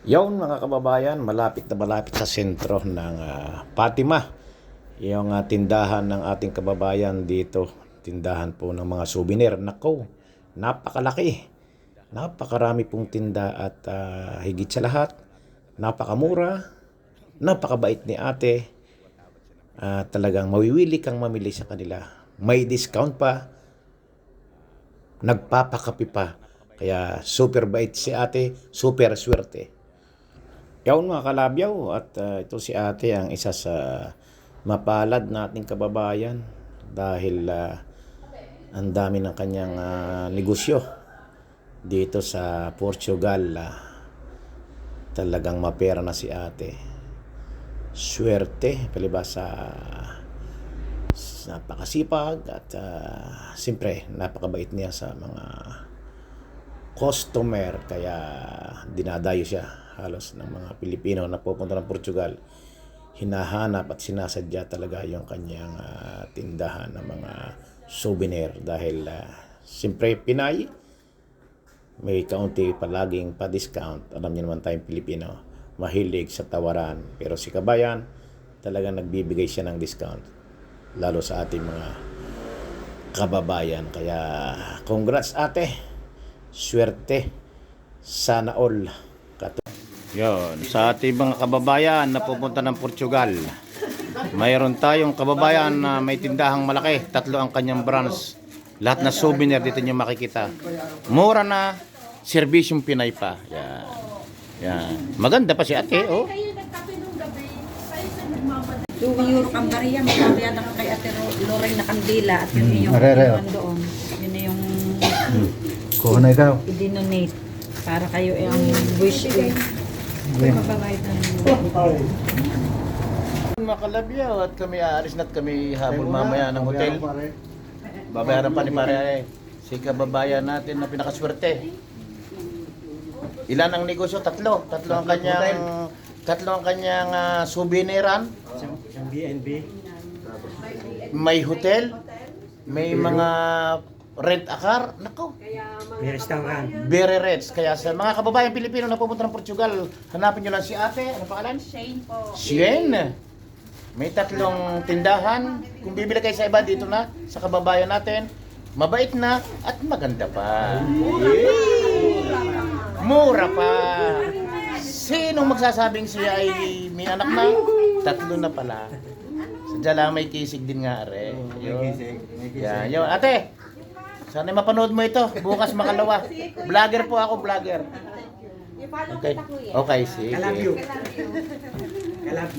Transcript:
Yon mga kababayan, malapit na malapit sa sentro ng ah, Fatima. Yung ah, tindahan ng ating kababayan dito. Tindahan po ng mga souvenir. Nako, napakalaki. Napakarami pong tinda at ah, higit sa lahat, napakamura, napakabait ni ate. Ah, talagang mawiwili kang mamili sa kanila. May discount pa, nagpapakapi pa. Kaya super bait si ate, super swerte. Yawn mga kalabyaw at ah, ito si ate ang isa sa mapalad nating kababayan dahil ah, ang dami ng kanyang ah, negosyo dito sa Portugal. ah. talagang mapera na si ate. Swerte, palibas sa napakasipag at ah, siyempre napakabait niya sa mga customer kaya dinadayo siya halos ng mga Pilipino na pupunta ng Portugal. Hinahanap at sinasadya talaga yung kanyang ah, tindahan ng mga souvenir dahil uh, siyempre Pinay may kaunti palaging pa-discount. Alam niyo naman tayong Pilipino mahilig sa tawaran. Pero si Kabayan talagang nagbibigay siya ng discount lalo sa ating mga kababayan. Kaya congrats ate swerte sana all Yon, sa ating mga kababayan na pupunta ng Portugal. Mayroon tayong kababayan na may tindahang malaki, tatlo ang kanyang branch. Lahat na souvenir dito niyo makikita. Mura na, serbisyong Pinay pa. Yan. Yan. Maganda pa si ate, oh. Kayo nagkape nung gabi. Kayo sa nagmamadali. Yung euro kang bariya, magkakaya na ka kay Ate Ro- Lorraine na kandila at yun yung Arere, oh. doon. Yun yung Kuha na ikaw. i-donate para kayo ay ang wish ko. May mababayad ng Mga kalabyaw at kami aalis na at kami habol mamaya ng hotel. Babayaran pa ni pare eh. Si kababayan natin na pinakaswerte. Ilan ang negosyo? Tatlo. Tatlo ang kanyang tatlo ang kanyang ah, souveniran. May hotel, may mga rent a car. Nako, May restaurant. very rich. Kaya sa mga kababayan Pilipino na pupunta ng Portugal, hanapin nyo lang si ate. Ano pangalan? Shane po. Sien. May tatlong tindahan. Kung bibili kayo sa iba, dito na, sa kababayan natin. Mabait na at maganda pa. Mura pa. Sinong magsasabing siya ay may anak na? Tatlo na pala. Sadya lang may kisig din nga, are. Yun. Yan, yun. Ate, sana mapanood mo ito. Bukas makalawa. Vlogger po ako, vlogger. I-follow Okay. Okay, sige. I love you. I love you.